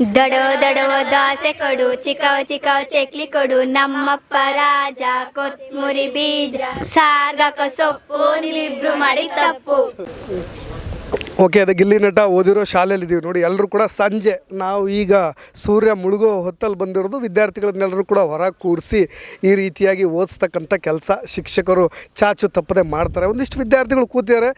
ದಡೋ ದಡವ ದಾಸೆ ಕೊಡು ಚಿಕವ ಚಿಕವ ಚಕ್ಲಿ ಕೊಡು, ನಮ್ಮಪ್ಪ ರಾಜ ಕೊತ್ಮುರಿ ಬೀಜ, ಸಾರ್ಗಕ ಸೊಪ್ಪು ನೀವಿಬ್ರು ಮಾಡಿ ತಪ್ಪು. ಓಕೆ ಅದು ಗಿಲ್ಲಿ ನಟ ಓದಿರೋ ಶಾಲೆಯಲ್ಲಿ ಇದ್ದೀವಿ ನೋಡಿ ಎಲ್ಲರೂ ಕೂಡ ಸಂಜೆ, ನಾವು ಈಗ ಸೂರ್ಯ ಮುಳುಗೋ ಹೊತ್ತಲ್ಲಿ ಬಂದಿರೋದು ವಿದ್ಯಾರ್ಥಿಗಳನ್ನೆಲ್ಲರೂ ಕೂಡ ಹೊರ ಕೂರಿಸಿ ಈ ರೀತಿಯಾಗಿ ಓದಿಸ್ತಕ್ಕಂಥ ಕೆಲಸ ಶಿಕ್ಷಕರು ಚಾಚು ತಪ್ಪದೆ ಮಾಡ್ತಾರೆ. ಒಂದಿಷ್ಟು ವಿದ್ಯಾರ್ಥಿಗಳು ಕೂತಿದ್ದಾರೆ,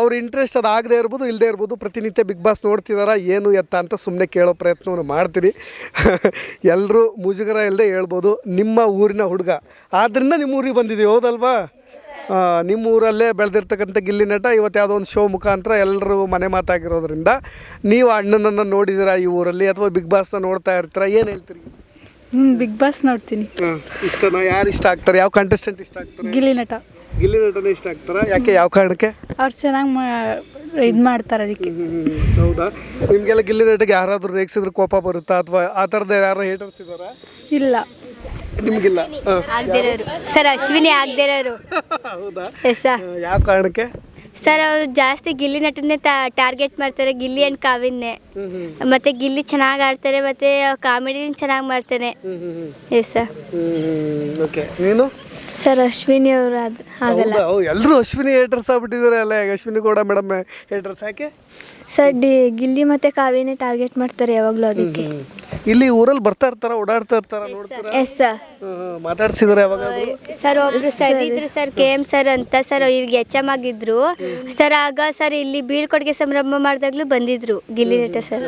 ಅವ್ರ ಇಂಟ್ರೆಸ್ಟ್ ಅದು ಆಗದೆ ಇರ್ಬೋದು ಇಲ್ಲದೆ ಇರ್ಬೋದು, ಪ್ರತಿನಿತ್ಯ ಬಿಗ್ ಬಾಸ್ ನೋಡ್ತಿದಾರ, ಏನು ಎತ್ತ ಅಂತ ಸುಮ್ಮನೆ ಕೇಳೋ ಪ್ರಯತ್ನವನ್ನು ಮಾಡ್ತೀನಿ ಎಲ್ಲರೂ ಮುಜುಗರ ಇಲ್ಲದೆ ಹೇಳ್ಬೋದು, ನಿಮ್ಮ ಊರಿನ ಹುಡುಗ. ಆದ್ದರಿಂದ ನಿಮ್ಮ ಊರಿಗೆ ಬಂದಿದ್ದೀವಿ, ಹೌದಲ್ವಾ? ನಿಮ್ಮ ಊರಲ್ಲೇ ಬೆಳೆದಿರ್ತಕ್ಕಂಥ ಗಿಲ್ಲಿ ನಟ ಇವತ್ತು ಯಾವುದೋ ಒಂದು ಶೋ ಮುಖಾಂತರ ಎಲ್ಲರೂ ಮನೆ ಮಾತಾಗಿರೋದ್ರಿಂದ ನೀವು ಅಣ್ಣನನ್ನು ನೋಡಿದ್ದೀರಾ ಈ ಊರಲ್ಲಿ ಅಥವಾ ಬಿಗ್ ಬಾಸ್ನ ನೋಡ್ತಾ ಇರ್ತೀರಾ? ಏನು ಹೇಳ್ತೀರಿ? ಹ್ಞೂ ಬಿಗ್ ಬಾಸ್ ನೋಡ್ತೀನಿ. ಇಷ್ಟನಾ? ಯಾರು ಇಷ್ಟ ಆಗ್ತಾರೆ? ಯಾವ ಕಂಟೆಸ್ಟೆಂಟ್ ಇಷ್ಟ ಆಗ್ತಾರೆ? ಗಿಲ್ಲಿ ನಟ. ಗಿಲ್ಲಿ ನಟನೇ ಇಷ್ಟ ಆಗ್ತಾರೆ? ಯಾಕೆ ಯಾವ ಕಾರಣಕ್ಕೆ? ಅವ್ರು ಚೆನ್ನಾಗಿ ಮಾ ಇದು ಮಾಡ್ತಾರೆ ಅದಕ್ಕೆ. ಹೌದಾ? ನಿಮಗೆಲ್ಲ ಗಿಲ್ಲಿ ನಟಿಗೆ ಯಾರಾದರೂ ರೇಗಿಸಿದ್ರೆ ಕೋಪ ಬರುತ್ತಾ? ಅಥವಾ ಆ ಥರದ ಯಾರು ಹೇಟರ್ಸ್ ಇದ್ದಾರಾ? ಇಲ್ಲ. ನಿಮಗಿಲ್ಲ. ಆಗ್ದಿರೋರು. ಸರ್ ಅಶ್ವಿನಿ ಆಗ್ದಿರೋರು. ಹೌದಾ? ಎಸ್ ಸರ್ ಯಾವ ಕಾರಣಕ್ಕೆ? ಸರ್ ಅವರು ಜಾಸ್ತಿ ಗಿಲ್ಲಿ ನಟನೆ ಟಾರ್ಗೆಟ್ ಮಾಡ್ತಾರೆ ಗಿಲ್ಲಿ ಅಂಡ್ ಕಾವಿನ್ನೇ. ಮತ್ತೆ ಗಿಲ್ಲಿ ಚೆನ್ನಾಗಿ ಆಡ್ತಾರೆ ಮತ್ತೆ ಕಾಮಿಡಿ ಚೆನ್ನಾಗಿ ಮಾಡ್ತಾನೆ. ಎಸ್ ಸರ್ ಓಕೆ ನೀನು? ಸರ್ ಅಶ್ವಿನಿ ಅವರು ಅದು ಹೌದಾ? ಎಲ್ಲರೂ ಅಶ್ವಿನಿ ಹೇಟರ್ಸ್ ಆಗ್ಬಿಟ್ಟಿದ್ದಾರೆ ಅಲ್ಲ. ಅಶ್ವಿನಿ ಕೂಡ ಮೇಡಮ್ ಹೇಟರ್ಸ್ ಯಾಕೆ? ಸರ್ ಡಿ ಗಿಲ್ಲಿ ಮತ್ತೆ ಕಾವ್ಯನೇ ಟಾರ್ಗೆಟ್ ಮಾಡ್ತಾರೆ ಯಾವಾಗಲೂ ಅದಕ್ಕೆ. ಇಲ್ಲಿ ಊರಲ್ಲಿ ಬರ್ತಾ ಇರ್ತಾರ? ಓಡಾಡ್ತಾ ಇರ್ತಾರ? ನೋಡ್ತಾರೆ? ಎಸ್ ಸರ್ ಮಾತಾಡ್ಸಿದ್ರೆ ಯಾವಾಗ ಸರ್ ಒಬ್ರು ಸರ್ ಇದ್ರು ಸರ್ ಕೆ ಎಂ ಸರ್ ಅಂತ ಸರ್ ಈಗ ಎಚ್ ಎಂ ಆಗಿದ್ರು ಸರ್ ಆಗ ಸರ್ ಇಲ್ಲಿ ಬೀಳ್ಕೊಡುಗೆ ಸಂಭ್ರಮ ಮಾಡಿದಾಗ್ಲೂ ಬಂದಿದ್ರು ಗಿಲ್ಲಿ ನಟ ಸರ್.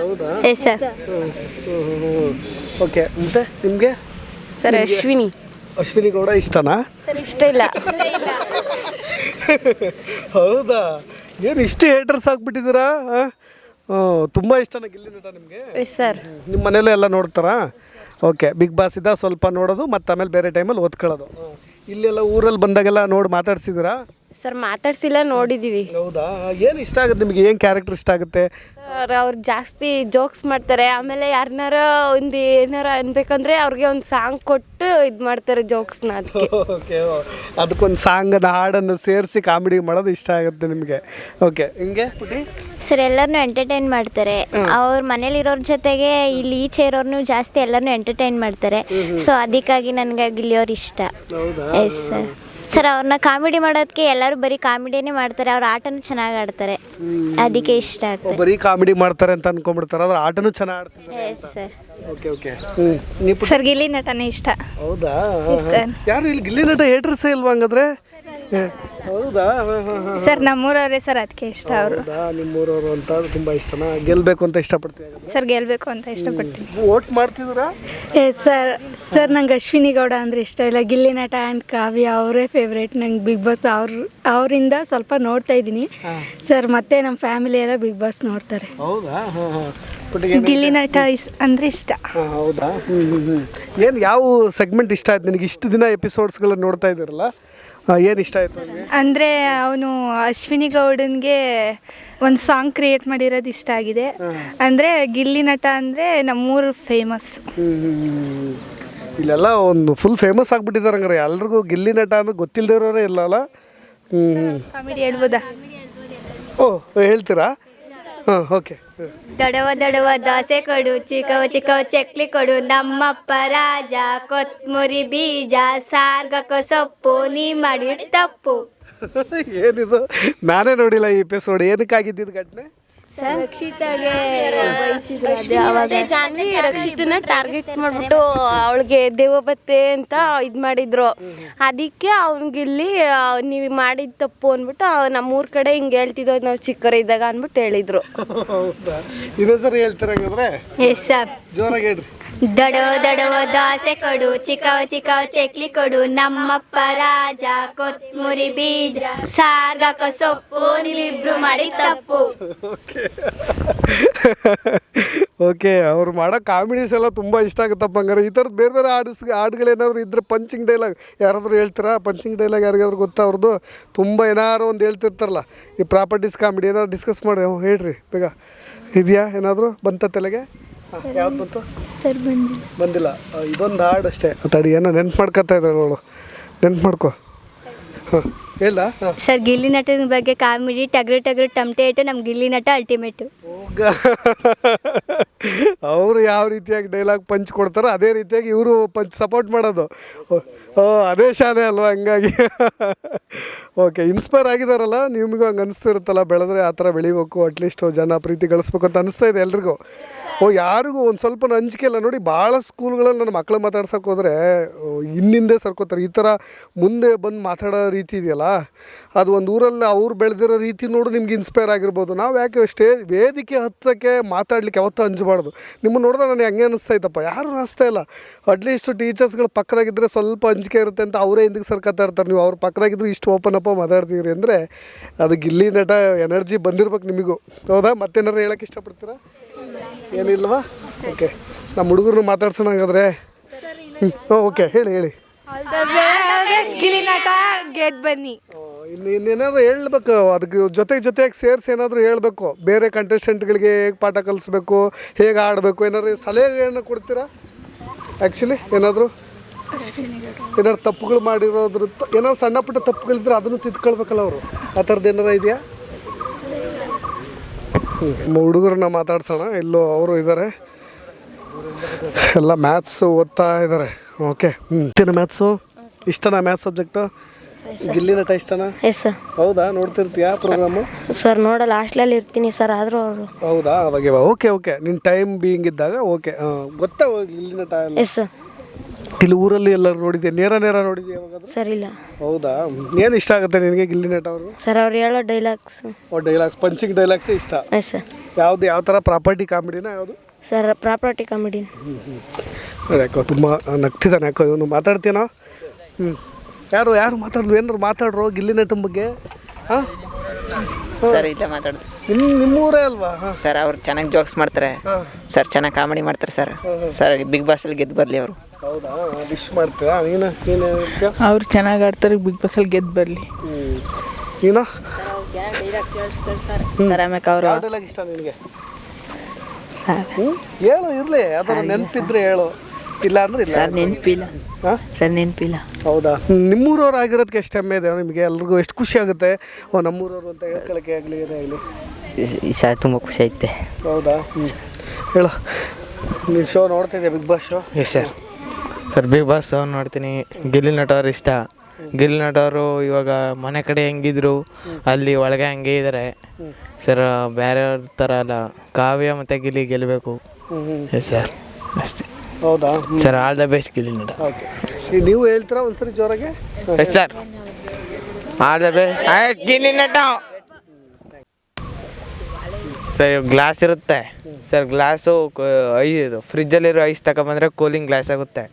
ಎಸ್ ಸರ್ ಓಕೆ ಮತ್ತೆ ನಿಮಗೆ? ಸರ್ ಅಶ್ವಿನಿ. ಅಶ್ವಿನಿ ಗೌಡ ಇಷ್ಟನಾ? ಸರ್ ಇಷ್ಟ ಇಲ್ಲ. ಹೌದಾ? ಏನು ಇಷ್ಟು ಹೇಟರ್ಸ್ ಆಗ್ಬಿಟ್ಟಿದ್ದೀರಾ? ತುಂಬ ಇಷ್ಟನ ಗಿಲ್ಲಿ ನಟ ನಿಮಗೆ? ಸರ್. ನಿಮ್ಮ ಮನೇಲೇ ಎಲ್ಲ ನೋಡ್ತಾರಾ? ಓಕೆ ಬಿಗ್ ಬಾಸ್ ಇದ್ದ ಸ್ವಲ್ಪ ನೋಡೋದು ಮತ್ತು ಆಮೇಲೆ ಬೇರೆ ಟೈಮಲ್ಲಿ ಓದ್ಕೊಳ್ಳೋದು. ಇಲ್ಲೆಲ್ಲ ಊರಲ್ಲಿ ಬಂದಾಗೆಲ್ಲ ನೋಡಿ ಮಾತಾಡ್ಸಿದ್ದೀರಾ? ಸರ್ ಮಾತಾಡ್ಸಿಲ್ಲ ನೋಡಿದೀವಿ. ಹೌದಾ? ಏನು ಇಷ್ಟ ಆಗುತ್ತೆ ನಿಮಗೆ? ಏನು ಕ್ಯಾರೆಕ್ಟರ್ ಇಷ್ಟ ಆಗುತ್ತೆ? ಸರ್ ಅವ್ರು ಜಾಸ್ತಿ ಜೋಕ್ಸ್ ಮಾಡ್ತಾರೆ. ಆಮೇಲೆ ಯಾರನ್ನಾರ ಒಂದು ಏನಾರ ಅನ್ಬೇಕಂದ್ರೆ ಅವ್ರಿಗೆ ಒಂದು ಸಾಂಗ್ ಕೊಟ್ಟು ಇದು ಮಾಡ್ತಾರೆ ಜೋಕ್ಸ್ನ ಅದಕ್ಕೆ ಓಕೆ ಅದಕ್ಕೊಂದು ಸಾಂಗನ್ನ ಹಾಡನ್ನು ಸೇರಿಸಿ ಕಾಮಿಡಿ ಮಾಡೋದು ಇಷ್ಟ ಆಗುತ್ತೆ ನಿಮಗೆ. ಓಕೆ ಹಿಂಗೆ ಪುಟಿ? ಸರ್ ಎಲ್ಲರನ್ನೂ ಎಂಟರ್ಟೈನ್ ಮಾಡ್ತಾರೆ. ಅವ್ರ ಮನೇಲಿರೋರ ಜೊತೆಗೆ ಇಲ್ಲಿ ಈಚೆ ಇರೋರ್ನು ಜಾಸ್ತಿ ಎಲ್ಲರನ್ನೂ ಎಂಟರ್ಟೈನ್ ಮಾಡ್ತಾರೆ. ಸೊ ಅದಕ್ಕಾಗಿ ನನಗೆ ಅವ್ರ ಇಷ್ಟ. ಹೌದಾ? ಎಸ್ ಸರ್ ಸರ್ ಅವ್ರನ್ನ ಕಾಮಿಡಿ ಮಾಡೋದಕ್ಕೆ ಎಲ್ಲರೂ ಬರೀ ಕಾಮಿಡಿನೇ ಮಾಡ್ತಾರೆ. ಅವ್ರ ಆಟನೂ ಚೆನ್ನಾಗಿ ಆಡ್ತಾರೆ. ಅದಕ್ಕೆ ಇಷ್ಟ ಆಗ್ತದೆ. ಬರೀ ಕಾಮಿಡಿ ಮಾಡ್ತಾರೆ ಅಂತ ಅನ್ಕೊಂಡ್ಬಿಡ್ತಾರೆ. ಅದ್ರ ಆಟನೂ ಚೆನ್ನಾಗಿ ಆಡ್ತಾರೆ. Yes sir okay okay. ನೀವು ಸರ್ ಗಿಲ್ಲಿ ನಟನೇ ಇಷ್ಟ. ಹೌದಾ? ಸರ್ ಯಾರು ಇಲ್ಲಿ ಗಿಲ್ಲಿ ನಟ ಹೇಟ್ರಸೇ ಇಲ್ವಾ ಹಂಗಾದ್ರೆ? ಹೌದಾ? ಸರ್ ನಮ್ಮೂರವರೇ ಸರ್ ಅದಕ್ಕೆ ಇಷ್ಟ ಅವರು. ಹೌದಾ ನಿಮ್ಮೂರವರು ಅಂತ ತುಂಬಾ ಇಷ್ಟನಾ? ಗೆಲ್ಬೇಕು ಅಂತ ಇಷ್ಟಪಡ್ತೀವಿ ಸರ್ ಗೆಲ್ಬೇಕು ಅಂತ ಇಷ್ಟಪಡ್ತೀನಿ. ವೋಟ್ ಮಾಡ್ತಿದ್ದೀರಾ? ಏ ಸರ್ ಸರ್ ನಂಗೆ ಅಶ್ವಿನಿ ಗೌಡ ಅಂದರೆ ಇಷ್ಟ. ಇಲ್ಲ ಗಿಲ್ಲಿ ನಟ ಆ್ಯಂಡ್ ಕಾವ್ಯ ಅವರೇ ಫೇವ್ರೇಟ್ ನಂಗೆ ಬಿಗ್ ಬಾಸ್ ಅವ್ರ ಅವರಿಂದ ಸ್ವಲ್ಪ ನೋಡ್ತಾ ಇದ್ದೀನಿ. ಸರ್ ಮತ್ತೆ ನಮ್ಮ ಫ್ಯಾಮಿಲಿ ಎಲ್ಲ ಬಿಗ್ ಬಾಸ್ ನೋಡ್ತಾರೆ. ಹೌದಾ? ಹಾಂ ಹಾಂ. ಪುಟ್ಟಿಗೆ ಗಿಲ್ಲಿ ನಟ ಇಸ್ ಅಂದರೆ ಇಷ್ಟ. ಹಾಂ ಹೌದಾ? ಏನು ಯಾವ ಸೆಗ್ಮೆಂಟ್ ಇಷ್ಟ ಆಯ್ತು? ನಿನಗೆ ಇಷ್ಟು ದಿನ ಎಪಿಸೋಡ್ಸ್ಗಳನ್ನ ನೋಡ್ತಾ ಇದ್ದೀರಲ್ಲ? ಏನು ಇಷ್ಟ ಆಯಿತು ನಿಮಗೆ ಅಂದರೆ ಅವನು ಅಶ್ವಿನಿ ಗೌಡನ್ಗೆ ಒಂದು ಸಾಂಗ್ ಕ್ರಿಯೇಟ್ ಮಾಡಿರೋದು ಇಷ್ಟ ಆಗಿದೆ. ಅಂದರೆ ಗಿಲ್ಲಿ ನಟ ಅಂದರೆ ನಮ್ಮೂರು ಫೇಮಸ್ ಇಲ್ಲೆಲ್ಲ ಒಂದು ಫುಲ್ ಫೇಮಸ್ ಆಗ್ಬಿಟ್ಟಿದ್ದಾರೆ ಹಂಗಾರೆ. ಎಲ್ರಿಗೂ ಗಿಲ್ಲಿ ನಟ ಅಂದ್ರೆ ಗೊತ್ತಿಲ್ಲದೆ ಇರೋರೇ ಇಲ್ಲ ಅಲ್ಲ ಹ್ಞೂ ಹ್ಞೂ ಕಾಮಿಡಿ ಹೇಳ್ಬೋದಾ ಓ ಹೇಳ್ತೀರಾ? ಹಾಂ ಓಕೆ ದಡವ ದಡವ ದಾಸೆ ಕೊಡು ಚಿಕ್ಕವ ಚಿಕ್ಕವ ಚಕ್ಲಿ ಕೊಡು. ನಮ್ಮಪ್ಪ ರಾಜ ಕೊತ್ಮುರಿ ಬೀಜ ಸಾರ್ಗಕ ಸೊಪ್ಪು ನೀ ಮಾಡಿ ತಪ್ಪು. ಏನಿದು? ನಾನೇ ನೋಡಿಲ್ಲ ಈ ಎಪಿಸೋಡ್ ಏನಕ್ಕಾಗಿದ್ದಿದ್ದು ಘಟನೆ? ಜಾನ್ವಿ ರಕ್ಷಿತನ ಟಾರ್ಗೆಟ್ ಮಾಡ್ಬಿಟ್ಟು ಅವಳಿಗೆ ದೇವಬತ್ತೆ ಅಂತ ಇದು ಮಾಡಿದ್ರು. ಅದಕ್ಕೆ ಅವನಿಗಿಲ್ಲಿ ಇಲ್ಲಿ ನೀವು ಮಾಡಿದ ತಪ್ಪು ಅಂದ್ಬಿಟ್ಟು ನಮ್ಮೂರ ಕಡೆ ಹಿಂಗೆ ಹೇಳ್ತಿದ್ದೋ ನಾವು ಚಿಕ್ಕವರಿದ್ದಾಗ ಅಂದ್ಬಿಟ್ಟು ಹೇಳಿದ್ರು. ಹೇಳ್ತೀರ ಎಸ್ ಸರ್ ಜೋರಾಗಿ ಹೇಳ್ರಿ. ದಡವ ದಡವ ದಾಸೆ ಕೊಡು ಚಿಕವ ಚಿಕವ ಚಕ್ಲಿ ಕೊಡು, ನಮ್ಮಪ್ಪ ರಾಜ ಕೊತ್ಮುರಿ ಬೀಜ ಸಾರ್ಗಕ ಸೊಪ್ಪು ನೀವಿಬ್ರು ಮಾಡಿ ತಪ್ಪು. ಓಕೆ. ಅವ್ರು ಮಾಡೋ ಕಾಮಿಡೀಸ್ ಎಲ್ಲ ತುಂಬ ಇಷ್ಟ ಆಗುತ್ತಪ್ಪ ಹಂಗಾರೆ. ಈ ಥರದ್ದು ಬೇರೆ ಬೇರೆ ಹಾಡಿಸ್ ಹಾಡುಗಳೇನಾದ್ರು ಇದ್ರೆ ಪಂಚಿಂಗ್ ಡೈಲಾಗ್, ಯಾರಾದರೂ ಹೇಳ್ತೀರಾ? ಪಂಚಿಂಗ್ ಡೈಲಾಗ್ ಯಾರಿಗಾದ್ರೂ ಗೊತ್ತಾ ಅವ್ರದ್ದು? ತುಂಬ ಏನಾದ್ರು ಒಂದು ಹೇಳ್ತಿರ್ತಾರಲ್ಲ, ಈ ಪ್ರಾಪರ್ಟೀಸ್ ಕಾಮಿಡಿ ಏನಾದ್ರು ಡಿಸ್ಕಸ್ ಮಾಡಿ ಹೇಳ್ರಿ, ಬೇಗ. ಇದೆಯಾ ಏನಾದರೂ ಬಂತ ತಲೆಗೆ? ಯಾವ್ದು ಬಂತು? ಸರ್ ಬಂದಿಲ್ಲ. ಬಂದಿಲ್ಲ. ಇದೊಂದು ಹಾಡು ಅಷ್ಟೇ. ತಡಿ ಏನೋ ನೆನ್ಪು ಮಾಡ್ಕೊತಾ ಇದ್ದಾಳೆ ಅವಳು ನೆನ್ಪು ಮಾಡ್ಕೊ ಹಾಂ ಹೇಳ್ದ? ಹಾಂ. ಸರ್ ಗಿಲ್ಲಿ ನಟನ ಬಗ್ಗೆ ಕಾಮಿಡಿ ಟಗ್ರು ಟಗ್ರು ಟಮಟೆ ನಮ್ಮ ಗಿಲ್ಲಿ ನಟ ಅಲ್ಟಿಮೇಟು ಅವರು ಯಾವ ರೀತಿಯಾಗಿ ಡೈಲಾಗ್ ಪಂಚ್ ಕೊಡ್ತಾರೋ ಅದೇ ರೀತಿಯಾಗಿ ಇವರು ಪಂಚ್ ಸಪೋರ್ಟ್ ಮಾಡೋದು. ಓ ಅದೇ ಶಾಲೆ ಅಲ್ವಾ ಹಂಗಾಗಿ. ಓಕೆ ಇನ್ಸ್ಪೈರ್ ಆಗಿದಾರಲ್ಲ ನಿಮಗೂ ಹಂಗೆ ಅನಿಸ್ತಿರುತ್ತಲ್ಲ ಬೆಳೆದ್ರೆ ಆ ಥರ ಬೆಳಿಬೇಕು ಅಟ್ಲೀಸ್ಟ್ ಜನ ಪ್ರೀತಿ ಗಳಿಸ್ಬೇಕು ಅಂತ ಅನಿಸ್ತಾ ಇದೆ ಎಲ್ರಿಗೂ. ಓ, ಯಾರಿಗೂ ಒಂದು ಸ್ವಲ್ಪ ಅಂಜಿಕೆ ಇಲ್ಲ. ನೋಡಿ, ಭಾಳ ಸ್ಕೂಲ್ಗಳಲ್ಲಿ ನನ್ನ ಮಕ್ಕಳು ಮಾತಾಡ್ಸೋಕೆ ಹೋದರೆ ಇನ್ನಿಂದೆ ಸರ್ಕೋತಾರೆ. ಈ ಥರ ಮುಂದೆ ಬಂದು ಮಾತಾಡೋ ರೀತಿ ಇದೆಯಲ್ಲ, ಅದು ಒಂದು ಊರಲ್ಲಿ ಅವ್ರು ಬೆಳೆದಿರೋ ರೀತಿ ನೋಡು ನಿಮ್ಗೆ ಇನ್ಸ್ಪೈರ್ ಆಗಿರ್ಬೋದು. ನಾವು ಯಾಕೆ ಸ್ಟೇಜ್ ವೇದಿಕೆ ಹತ್ತಕ್ಕೆ ಮಾತಾಡ್ಲಿಕ್ಕೆ ಯಾವತ್ತೂ ಅಂಜಬಾರ್ದು. ನಿಮ್ಮನ್ನು ನೋಡಿದ್ರೆ ನನಗೆ ಹಂಗೆ ಅನಿಸ್ತಾ ಇತ್ತಪ್ಪ. ಯಾರು ಅನಿಸ್ತಾ ಇಲ್ಲ. ಅಟ್ಲೀಸ್ಟ್ ಟೀಚರ್ಸ್ಗಳು ಪಕ್ಕದಾಗಿದ್ದರೆ ಸ್ವಲ್ಪ ಅಂಜಿಕೆ ಇರುತ್ತೆ ಅಂತ ಅವರೇ ಹಿಂದಕ್ಕೆ ಸರ್ಕೋತಾ ಇರ್ತಾರೆ. ನೀವು ಅವ್ರ ಪಕ್ಕದಾಗಿದ್ರು ಇಷ್ಟು ಓಪನ್ ಅಪ್ಪ ಮಾತಾಡ್ತೀರಿ ಅಂದರೆ, ಅದು ಗಿಲ್ಲಿ ನಟ ಎನರ್ಜಿ ಬಂದಿರ್ಬೇಕು ನಿಮಗೂ. ಹೌದಾ? ಮತ್ತೇನಾರು ಹೇಳೋಕ್ಕೆ ಇಷ್ಟಪಡ್ತೀರಾ? ಏನಿಲ್ವಾ? ಓಕೆ ನಮ್ಮ ಹುಡುಗರು ಮಾತಾಡ್ಸೋಣ ಹಾಗಾದ್ರೆ ಹ್ಞೂ ಓಕೆ ಹೇಳಿ ಹೇಳಿ. ಬನ್ನಿ ಇನ್ನು ಇನ್ನೇನಾದ್ರು ಹೇಳ್ಬೇಕು, ಅದಕ್ಕೆ ಜೊತೆಗೆ ಜೊತೆಗೆ ಸೇರಿಸಿ ಏನಾದರೂ ಹೇಳಬೇಕು. ಬೇರೆ ಕಂಟೆಸ್ಟೆಂಟ್ಗಳಿಗೆ ಹೇಗೆ ಪಾಠ ಕಲಿಸ್ಬೇಕು, ಹೇಗೆ ಆಡಬೇಕು, ಏನಾದ್ರು ಸಲಹೆಗಳನ್ನ ಕೊಡ್ತೀರಾ? ಆ್ಯಕ್ಚುಲಿ ಏನಾದರೂ? ಏನಾದ್ರು ತಪ್ಪುಗಳು ಮಾಡಿರೋದ್ರ ಏನಾದ್ರು ಸಣ್ಣ ಪುಟ್ಟ ತಪ್ಪುಗಳಿದ್ರೆ ಅದನ್ನು ತಿದ್ಕೊಳ್ಬೇಕಲ್ಲ ಅವರು. ಆ ಥರದ್ದು ಏನಾರ ಇದೆಯಾ? ನಮ್ಮ ಹುಡುಗರನ್ನ ಮಾತಾಡ್ಸೋಣ. ಇಲ್ಲೂ ಅವರು ಇದ್ದಾರೆ ಎಲ್ಲ ಮ್ಯಾಥ್ಸ್ ಓದ್ತಾ ಇದ್ದಾರೆ ಓಕೆ ಹ್ಞೂ ಮ್ಯಾಥ್ಸು ಇಷ್ಟನಾ ಮ್ಯಾಥ್ಸ್ ಸಬ್ಜೆಕ್ಟು ಗಿಲ್ಲಿ ನಟ ಇಷ್ಟನಾ ಎಸ್ ಸರ್ ಹೌದಾ? ನೋಡ್ತಿರ್ತೀಯಾ ಪ್ರೋಗ್ರಾಮು ಸರ್ ನೋಡಲ್ಲ ಹಾಸ್ಟ್ಲಲ್ಲಿ ಇರ್ತೀನಿ ಸರ್ ಆದರೂ ಅವರು. ಹೌದಾ? ಅವಾಗ ಓಕೆ ಓಕೆ ನಿನ್ನ ಟೈಮ್ ಬೀಯಿಂಗ್ ಇದ್ದಾಗ ಓಕೆ ಗೊತ್ತಾ ಗಿಲ್ಲಿ ನಟ ಎಸ್ ಸರ್ ಇಲ್ಲಿ ಊರಲ್ಲಿ ಎಲ್ಲ ನೋಡಿದ್ಯಾ? ನೇರ ನೇರ ನೋಡಿದ್ಯಾ ಯಾವಾಗಾದ್ರೂ? ಸರ್ ಇಲ್ಲ. ಹೌದಾ? ಏನು ಇಷ್ಟ ಆಗುತ್ತೆ ನಿನಗೆ ಗಿಲ್ಲಿ ನಟ ಅವರು? ಸರ್ ಅವ್ರು ಹೇಳೋ ಡೈಲಾಗ್ಸ್ ಓ ಡೈಲಾಗ್ಸ್ ಪಂಚಿಂಗ್ ಡೈಲಾಗ್ಸೇ ಇಷ್ಟ? ಎಸ್ ಸರ್ ಯಾವ್ದು ಯಾವ ಥರ ಪ್ರಾಪರ್ಟಿ ಕಾಮಿಡಿನ ಯಾವುದು? ಸರ್ ಪ್ರಾಪರ್ಟಿ ಕಾಮಿಡಿ ಯಾಕೋ ತುಂಬ ನಗ್ತಿದ್ದಾನೆ ಯಾಕೋ ಇವನು ಮಾತಾಡ್ತೀನೋ ಹ್ಞೂ ಯಾರು ಯಾರು ಮಾತಾಡ್ರು ಏನಾರು ಮಾತಾಡ್ರು ಗಿಲ್ಲಿ ನಟನ ಬಗ್ಗೆ? ಹಾಂ? ಸರ್ ಇಲ್ಲೇ ಮಾತಾಡ್ದು. ನಿಮ್ಮ ನಿಮ್ಮೂರೇ ಅಲ್ವಾ? ಹಾಂ. ಸರ್ ಅವ್ರು ಚೆನ್ನಾಗಿ ಜೋಕ್ಸ್ ಮಾಡ್ತಾರೆ. ಸರ್ ಚೆನ್ನಾಗಿ ಕಾಮಿಡಿ ಮಾಡ್ತಾರೆ ಸರ್. ಸರ್ ಬಿಗ್ ಬಾಸಲ್ಲಿ ಗೆದ್ದು ಬರಲಿ ಅವರು. ಹೌದಾ? ವಿಶ್ ಮಾಡ್ತೀರಾ? ನೀನು? ನೀನು ಅವ್ರು ಚೆನ್ನಾಗಿ ಆಡ್ತಾರೆ ಬಿಗ್ ಬಾಸಲ್ಲಿ ಗೆದ್ದು ಬರಲಿ. ನೀನು? ಸರ್ ಆಮ್ಯಾಕೆ ಅವರು ಡೈಲಾಗ್ ಇಷ್ಟ ನಿನಗೆ? ಹೇಳು ಇರಲಿ. ಯಾವ್ದಾರು ನೆನಪಿದ್ರೆ ಹೇಳು. ಇಲ್ಲ ಅಂದ್ರೆ ಇಲ್ಲ. ಸರ್ ನೆನಪಿಲ್ಲ. ಸರ್ ನೆನಪಿಲ್ಲ. ಹೌದಾ. ನಿಮ್ಮೂರವ್ರು ಆಗಿರೋದಕ್ಕೆ ಎಷ್ಟು ಹೆಮ್ಮೆ ಇದೆ ನಿಮಗೆ? ಎಲ್ರಿಗೂ ಎಷ್ಟು ಖುಷಿ ಆಗುತ್ತೆ? ಓ ನಮ್ಮೂರವ್ರು ಅಂತ ಹೇಳ್ಕೊಳಕ್ಕೆ ಆಗಲಿ ಏನೇ ಆಗಲಿ. ಸರ್ ತುಂಬ ಖುಷಿ ಐತೆ. ಹೌದಾ. ಹೇಳು. ನೀನು ಶೋ ನೋಡ್ತಾ ಇದೆಯಾ Bigg Boss show yes sir sir Bigg Boss seven ನೋಡ್ತೀನಿ ಗಿಲ್ಲಿ ನಟ ಅವ್ರು ಇಷ್ಟ. ಗಿಲ್ಲಿ ನಟ ಅವರು ಇವಾಗ ಮನೆ ಕಡೆ ಹೆಂಗಿದ್ರು ಅಲ್ಲಿ ಒಳಗೆ ಹಂಗೆ ಇದ್ದಾರೆ ಸರ್ ಬೇರೆಯವ್ರ ಥರ ಅಲ್ಲ. ಕಾವ್ಯ ಮತ್ತು ಗಿಲ್ಲಿ ಗೆಲ್ಲಬೇಕು ಸರ್ ಅಷ್ಟೇ. ಹೌದಾ? Sir all the best Gilli Nata. Okay ನೀವು ಹೇಳ್ತೀರಾ ಒಂದ್ಸರಿ ಜೋರಾಗೆ? Sir all the best Gilli Nata. Sir glass ಇರುತ್ತೆ. ಸರ್ ಗ್ಲಾಸು ಐ, ಇದು ಫ್ರಿಜ್ಜಲ್ಲಿರೋ ಐಸ್ ತಗೊಂಬಂದ್ರೆ ಕೂಲಿಂಗ್ ಗ್ಲಾಸ್ ಆಗುತ್ತೆ.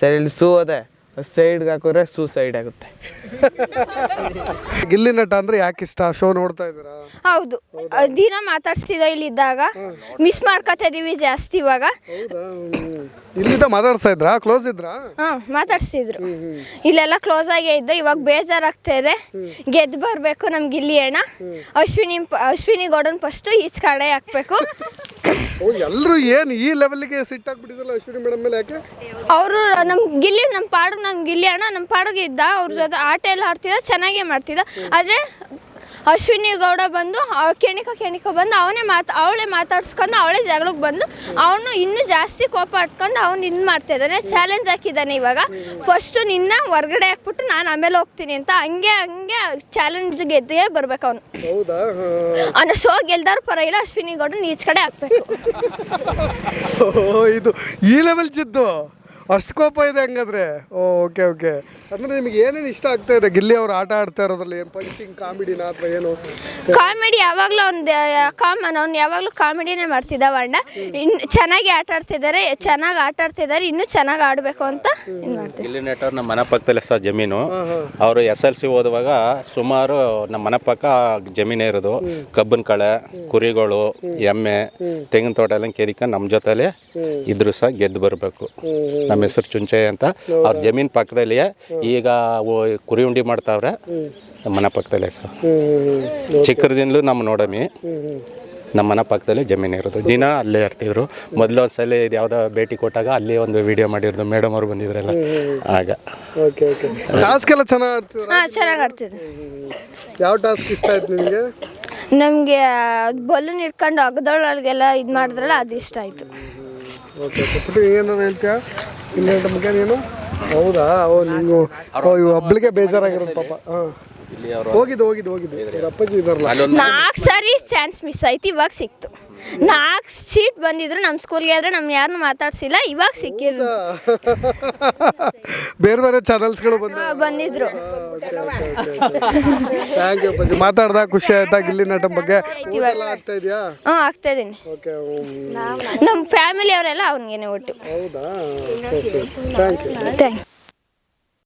ಸರ್, ಇಲ್ಲಿ ಸೂ ಅದೇ. ಸೈಡ್ಗೆ ಹಾಕಿದ್ರೆ ಸೂಸೈಡ್ ಆಗುತ್ತೆ. ಗಿಲ್ಲಿ ನಟ ಅಂದ್ರೆ ಯಾಕೆ ಇಷ್ಟ? ಶೋ ನೋಡ್ತಾ ಇದ್ದೀರಾ? ಹೌದು. ದಿನ ಮಾತಾಡ್ಸ್ತಿದ್ದ ಇಲ್ಲಿದ್ದಾಗ. ಮಿಸ್ ಮಾಡ್ಕೊತಾ ಇದೀವಿ ಜಾಸ್ತಿ ಇವಾಗ. ಇಲ್ಲಿಂದ ಮಾತಾಡ್ಸ್ತಾ ಇದ್ರಾ? ಕ್ಲೋಸ್ ಇದ್ರಾ? ಹಾ ಮಾತಾಡ್ಸ್ತಿದ್ರು. ಇಲ್ಲೆಲ್ಲ ಕ್ಲೋಸ್ ಆಗೇ ಇದ್ದು ಇವಾಗ ಬೇಜಾರಾಗ್ತಾ ಇದೆ. ಗೆದ್ದು ಬರಬೇಕು ನಮ್ಗೆ ಇಲ್ಲಿ ಅಣ್ಣ. ಅಶ್ವಿನಿ ಅಶ್ವಿನಿ ಗೌಡನ್ ಫಸ್ಟು ಈಚ್ ಕಡೆ ಹಾಕ್ಬೇಕು. ಓ ಎಲ್ಲರೂ ಏನು ಈ ಲೆವೆಲ್ಗೆ ಸಿಟ್ಟಾಗ್ಬಿಟ್ಟಿದ್ರಲ್ಲ ಅಶ್ವಿನಿ ಮೇಡಮ್ ಮೇಲೆ ಯಾಕೆ? ಅವರು ನಮ್ಮ ಗಿಲ್ಲಿ ನಮ್ಮ ಪಾಡು ನಮ್ಮ ಗಿಲ್ಲಿ ಅಣ್ಣ ನಮ್ಮ ಪಾಡಿಗೆ ಇದ್ದ. ಅವ್ರ ಜೊತೆ ಆಟ ಎಲ್ಲ ಆಡ್ತಿದ್ದ, ಚೆನ್ನಾಗೇ ಮಾಡ್ತಿದ್ದ. ಆದರೆ ಅಶ್ವಿನಿ ಗೌಡ ಬಂದು ಕೆಣಿಕ ಕೆಣಿಕ ಬಂದು ಅವನೇ ಮಾತು ಅವಳೇ ಮಾತಾಡ್ಸ್ಕೊಂಡು ಅವಳೇ ಜಗಳಕ್ಕೆ ಬಂದು ಅವನು ಇನ್ನೂ ಜಾಸ್ತಿ ಕೋಪ ಹಟ್ಕೊಂಡು ಅವ್ನು ಇನ್ನು ಮಾಡ್ತಾ ಇದ್ದಾನೆ ಚಾಲೆಂಜ್ ಹಾಕಿದ್ದಾನೆ ಇವಾಗ. ಫಸ್ಟು ನಿನ್ನ ಹೊರಗಡೆ ಹಾಕ್ಬಿಟ್ಟು ನಾನು ಆಮೇಲೆ ಹೋಗ್ತೀನಿ ಅಂತ. ಹಂಗೆ ಹಂಗೆ ಚಾಲೆಂಜ್ ಗೆದ್ದೇ ಬರ್ಬೇಕು ಅವನು. ಅವನ ಶೋ ಗೆಲ್ದಾರ ಪರವಾಗಿಲ್ಲ ಅಶ್ವಿನಿ ಗೌಡ ಈಚ್ ಕಡೆ ಹಾಕ್ಬೇಕು. ಇದು ಈ ಲೆವೆಲ್ ಜಿದ್ದು. ಅಷ್ಟು ಕೋಪ ಇದೆ ಹಂಗಾದ್ರೆ? ಓಕೆ ಓಕೆ ಅಂದ್ರೆ ನಿಮಗೆ ಏನೇನು ಇಷ್ಟ ಆಗ್ತಾ ಇದೆ? ಗಿಲ್ಲಿ ಅವ್ರು ಆಟ ಆಡ್ತಾ ಇರೋದ್ರಲ್ಲಿ ಏನು ಪಂಚಿಂಗ್ ಕಾಮಿಡಿನ ಅಥವಾ ಏನು? ಕಾಮಿಡಿ ಯಾವಾಗಲೂ ಒಂದು ಕಾಮನ್ ಅವ್ನು ಯಾವಾಗಲೂ ಕಾಮಿಡಿನೇ ಮಾಡ್ತಿದ್ದ ಅಣ್ಣ ಇನ್ನು ಚೆನ್ನಾಗಿ ಆಟ ಆಡ್ತಿದ್ದಾರೆ ಚೆನ್ನಾಗಿ ಆಟ ಆಡ್ತಿದ್ದಾರೆ ಇನ್ನೂ ಚೆನ್ನಾಗಿ ಆಡಬೇಕು ಅಂತ ಇದು ಇಲ್ಲಿ ನೆಟ್ಟವ್ರು ನಮ್ಮ ಮನೆ ಪಕ್ಕದಲ್ಲಿ ಸಹ ಜಮೀನು. ಅವರು ಎಸ್ ಎಲ್ ಸಿ ಓದುವಾಗ ಸುಮಾರು ನಮ್ಮ ಮನೆ ಪಕ್ಕ ಜಮೀನೇ ಇರೋದು. ಕಬ್ಬನ್ ಕಳೆ ಕುರಿಗಳು ಎಮ್ಮೆ ತೆಂಗಿನ ತೋಟ ಎಲ್ಲ ಕೇರಿಕ ನಮ್ಮ ಜೊತೆಲೆ ಇದ್ರು ಸಹ ಗೆದ್ದು ಬರಬೇಕು. ನಮ್ಮ ಹೆಸರು ಚುಂಚಯ್ಯ ಅಂತ. ಅವ್ರ ಜಮೀನ್ ಪಕ್ಕದಲ್ಲಿಯೇ. ಈಗ ಓ- ಕುರಿ ಉಂಡಿ ಮಾಡ್ತಾವ್ರೆ. ನಮ್ಮ ಮನೆ ಪಕ್ಕದಲ್ಲೇ ಸರ್. ಚಿಕ್ಕದಿಂದಲೂ ನಮ್ಮ ನೋಡಮಿ. ನಮ್ಮ ಮನೆ ಪಕ್ಕದಲ್ಲಿ ಜಮೀನು ಇರೋದು. ದಿನ ಅಲ್ಲೇ ಇರ್ತಿದ್ರು. ಮೊದಲು ಒಂದ್ಸಲ ಇದು ಯಾವುದೋ ಭೇಟಿ ಕೊಟ್ಟಾಗ ಅಲ್ಲಿ ಒಂದು ವಿಡಿಯೋ ಮಾಡಿರೋದು. ಮೇಡಮ್ ಅವ್ರು ಬಂದಿದ್ರಲ್ಲ. ಆಗ. ಓಕೆ ಓಕೆ ಟಾಸ್ಕ್ ಎಲ್ಲ ಚೆನ್ನಾಗಿ ಹಾಂ ಚೆನ್ನಾಗಿ ಆಡ್ತಿದ್ದೆ. ಯಾವ ಟಾಸ್ಕ್ ಇಷ್ಟ ಆಯ್ತು ನಿಮಗೆ ನಮಗೆ ಬಲೂನ್ ಇಟ್ಕೊಂಡು ಅಗದೊಳಗೆಲ್ಲ ಇದು ಮಾಡಿದ್ರಲ್ಲ ಅದು ಇಷ್ಟ ಆಯಿತು. ಓಕೆ ಏನಾರು ಹೇಳ್ತೀಯಾ? ಇಲ್ಲ ಮುಖ್ಯ ನೀನು ಹೌದಾ? ಓ, ನೀವು, ಓ ಇವ್ ಬೇಜಾರಾಗಿರೋದು ಪಾಪ. ಹಾಂ. ಹೋಗಿದ್ದು ಹೋಗಿದ್ದು ಹೋಗಿದ್ದು. ಅಪ್ಪಾಜಿ ಇದಾರಲ್ಲ. ನಾಲ್ಕು ಸಾರಿ ಚಾನ್ಸ್ ಮಿಸ್ ಆಯ್ತು, ಇವಾಗ ಸಿಕ್ತು. ನಾಲ್ಕು ಸೀಟ್ ಬಂದಿದ್ರು ನಮ್ಮ ಸ್ಕೂಲ್ಗೆ ಆದರೆ ನಮ್ಗೆ ಯಾರನ್ನೂ ಮಾತಾಡ್ಸಿಲ್ಲ ಇವಾಗ ಸಿಕ್ಕಿದ್ರು. ಬೇರೆ ಬೇರೆ ಚಾನಲ್ಸ್ಗಳು ಬಂದು ಬಂದಿದ್ರು. ಥ್ಯಾಂಕ್ ಯು ಅಪ್ಪಾಜಿ. ಮಾತಾಡ್ದ ಖುಷಿ ಆಯ್ತಾ ಗಿಲ್ಲಿ ನಟ ಬಗ್ಗೆ? ಊಟ ಆಗ್ತಾ ಇದೆಯಾ? ಹ್ಞೂ ಆಗ್ತಾ ಇದ್ದೀನಿ ಓಕೆ ನಮ್ಮ ಫ್ಯಾಮಿಲಿ ಅವರೆಲ್ಲ ಅವ್ನಿಗೆ ಒಟ್ಟು. ಹೌದಾ? Thank you thank